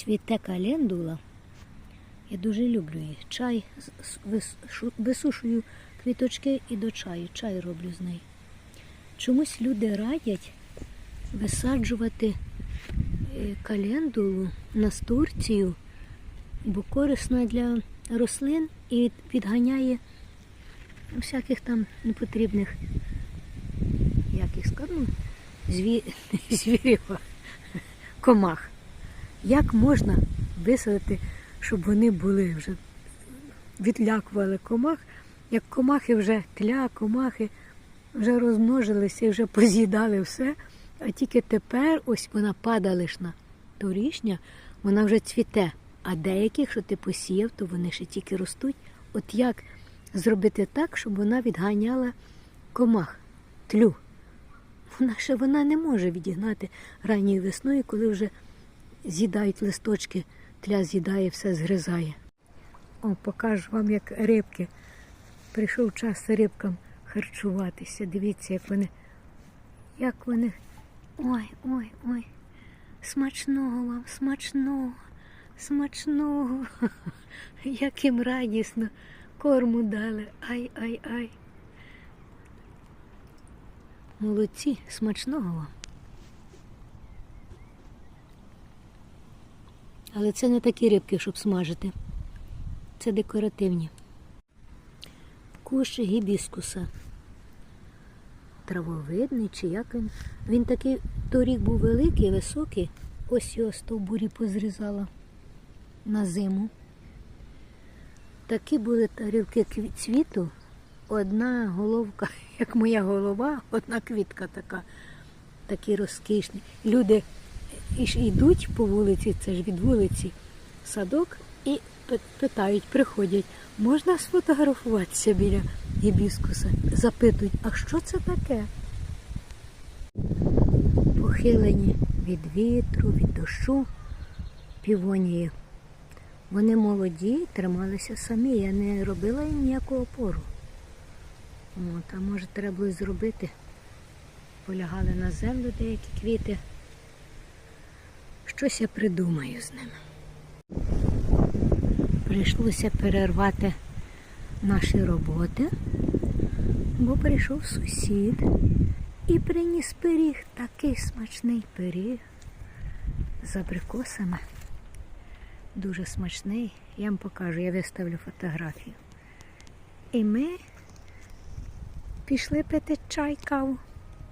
цвіте календула. Я дуже люблю їх. Чай висушую квіточки і до чаю. Чай роблю з неї. Чомусь люди радять висаджувати е, календулу настурцію, бо корисна для рослин і підганяє всяких там непотрібних, як їх скажу, зві... звірів, комах. Як можна висадити, щоб вони були вже відлякували комах, як комахи вже тля, комахи вже розмножилися і вже поз'їдали все, а тільки тепер ось вона пада лиш на торішня, вона вже цвіте. А деяких, що ти посіяв, то вони ще тільки ростуть. От як зробити так, щоб вона відганяла комах, тлю. Вона ще вона не може відігнати ранньою весною, коли вже з'їдають листочки, тля з'їдає, все згризає. О, покажу вам, як рибки. Прийшов час рибкам харчуватися. Дивіться, як вони. Як вони. Ой, ой, ой. Смачного вам, смачного, смачного. Як їм радісно. Корму дали. Ай, ай, ай. Молодці, смачного вам. Але це не такі рибки, щоб смажити. Це декоративні. Кущ гібіскуса. Травовидний чи як він. Він такий торік був великий, високий. Ось його стовбурі позрізала на зиму. Такі були тарілки цвіту. Одна головка, як моя голова, одна квітка така, такі розкішні. Люди іж йдуть по вулиці, це ж від вулиці, садок, і питають, приходять, можна сфотографуватися біля гібіскуса? Запитують, а що це таке? Похилені від вітру, від дощу півонії. Вони молоді, трималися самі, я не робила їм ніяку опору. От, а може треба було зробити. Полягали на землю деякі квіти. Щось я придумаю з ними. Прийшлося перервати наші роботи, бо прийшов сусід і приніс пиріг, такий смачний пиріг з абрикосами. Дуже смачний. Я вам покажу, я виставлю фотографію. І ми пішли пити чай каву.